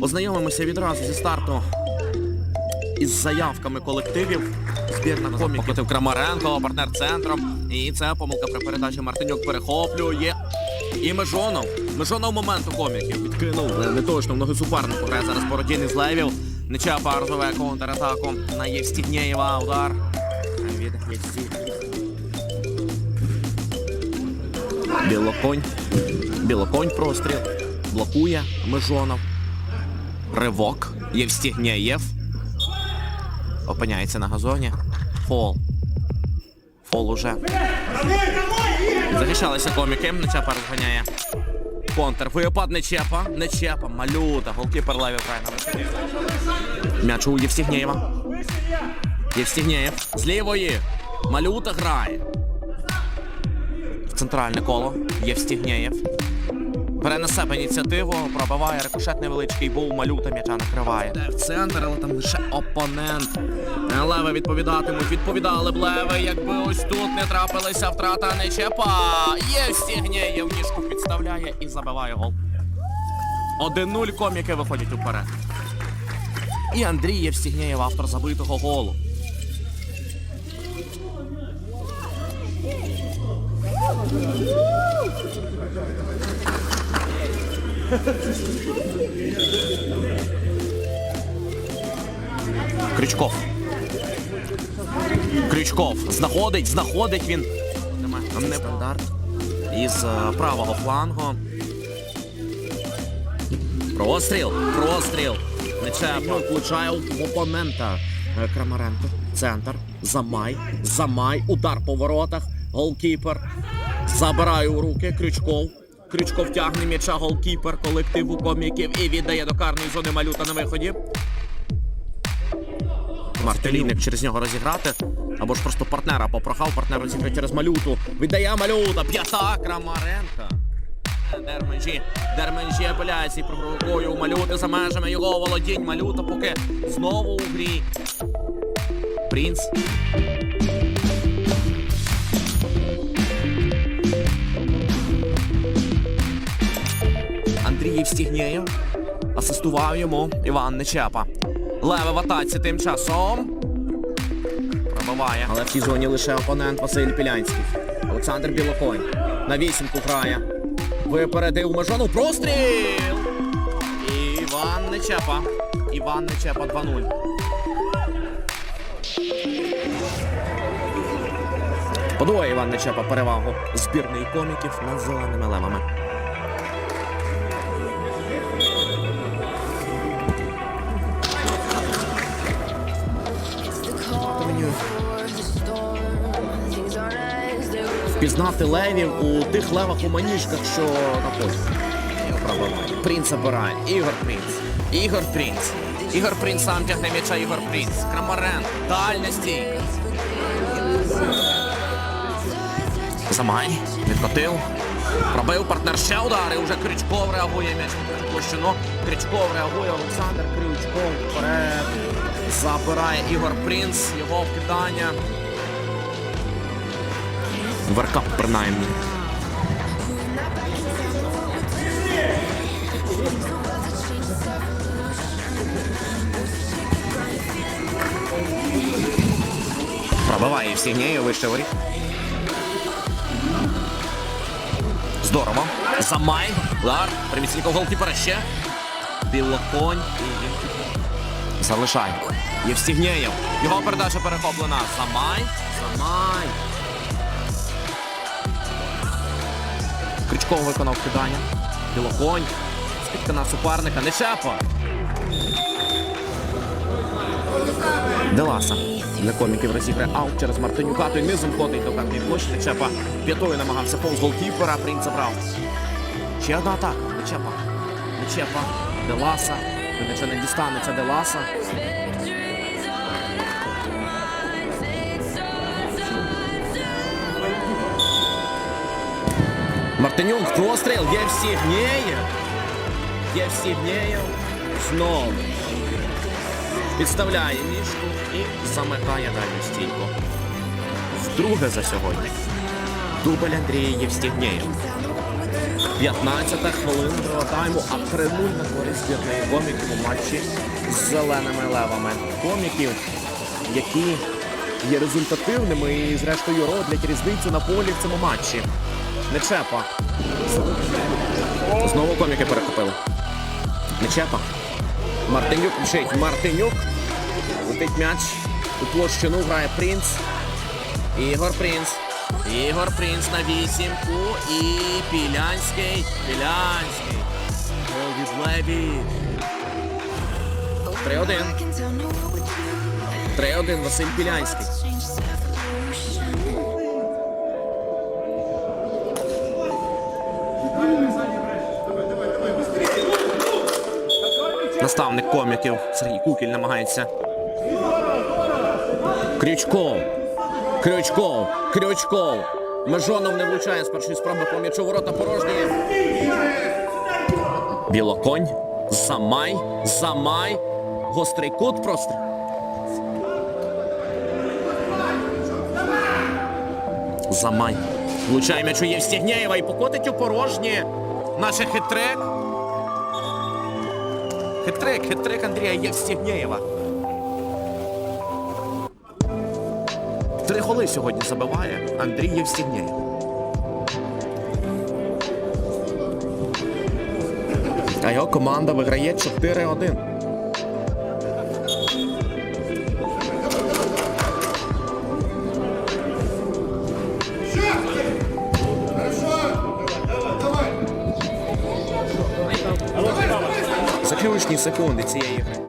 ми ознайомимося відразу зі старту із заявками колективів. Збірна коміків. Покотив Крамаренко, партнер центром. І це помилка при передачі Мартинюк перехоплює. І Межонов. Межонов моменту коміків. Відкинув не, не точно в ноги супернику. Грає зараз Бородін із Левів. Нечапа розвиває контратаку на Євстігнєєва. Удар. Від Білоконь. Білоконь простріл. Блокує Межонов. Ривок. Євстігнєєв. Опиняється на газоні. Фол. Фол уже. Захищалися коміки. Нечепа розганяє. Контр. Випад Нечепа. Нечепа. Малюта. Голкіпер Леві висоті. М'яч у Євстігнєєва. Євстігнєєв. З лівої. Малюта грає. В центральне коло. Євстігнєєв. Бере на себе ініціативу, пробиває рикошет невеличкий, був малюта м'яча накриває. Де в центр, але там лише опонент. Леви відповідатимуть, відповідали б леви, якби ось тут не трапилася втрата Нечепа. Євстігнєєв ніжку підставляє і забиває гол. 1-0 коміки виходять уперед. І Андрій Євстігнєєв, автор забитого голу. Крючков. Крючков. Знаходить, знаходить він. Не стандарт. Із е, правого флангу. Простріл. Простріл. Нечепно влучає в опонента. Е, Крамаренко. Центр. Замай. Замай. Удар по воротах. Голкіпер. Забирає у руки. Крючков. Крючков тягне м'яча голкіпер колективу коміків і віддає до карної зони малюта на виході. Мартелінник через нього розіграти. Або ж просто партнера попрохав, партнер розіграє через малюту. Віддає малюта. П'ята Крамаренка. Дерменжі. Дерменжі апеляції прогрукою малюти за межами його володінь. Малюта поки знову у грі. Принц. Андрій Євстігнєєв. Асистував йому Іван Нечепа. Леве в атаці тим часом. Пробиває. Але в цій зоні лише опонент Василь Пілянський. Олександр Білоконь. На вісімку грає. Випередив Межону. Простріл! Іван Нечепа. Іван Нечепа 2-0. Подвоє Іван Нечепа перевагу збірної коміків над зеленими левами. Впізнати левів у тих левах у маніжках, що на полі. Принц забирає. Ігор Принц. Ігор Принц. Ігор Принц сам тягне м'яча Ігор Принц. Крамарен. Дальня стійка. Замай. Відкотив. Пробив партнер ще удари. Уже Крючков реагує м'яч. Крючков реагує. Олександр Крючков вперед. Забирає Ігор Принц. Його вкидання. Веркап принаймні. Пробиває Євсігнєєв, вище воріт. Здорово. Замай. Лар. Приміцніков голкіпера ще. Білоконь. І... Євстігнєєв. Його передача перехоплена. Замай. Замай. Крючков виконав кидання. Білоконь. Скидка на суперника. Нечепа. Деласа. Для коміків розіграє аут через Мартинюка. Той низом ходить до карної площі. Нечепа п'ятою намагався повз голкіпера. Принц забрав. Ще одна атака. Нечепа. Нечепа. Деласа. М'яча не дістанеться Деласа. Мартинюк, простріл, Євсігнєєв. Євсігнєєв знову. Підставляє мішку і замикає дальню стійку. Вдруге за сьогодні. Дубль Андрія Євстігнєєв. 15 хвилина другого тайму, а 3-0 на користь збірної коміків у матчі з зеленими левами. Коміків, які є результативними і, зрештою, роблять різницю на полі в цьому матчі. Нечепа. Знову коміки перекупили. Нечепа. Мартинюк мчить. Мартинюк. Летить м'яч. У площину грає Принц. Ігор Принц. Ігор Принц на вісімку. І Пілянський. Пілянський. Гол від Леві. 3-1. 3-1 Василь Пілянський. Наставник коміків Сергій Кукіль намагається. Крючков. Крючков. Крючков. Межонов не влучає з першої спроби по м'ячу ворота порожні. Білоконь. Замай. Замай. Гострий кут просто. Замай. Влучає м'ячу Євстігнєєва і покотить у порожні. Наше хитрек. Хитрик, хитрик Андрія Євстігнєєва. Три голи сьогодні забиває Андрій Євстігнєєв. А його команда виграє 4-1. Заключні секунди цієї.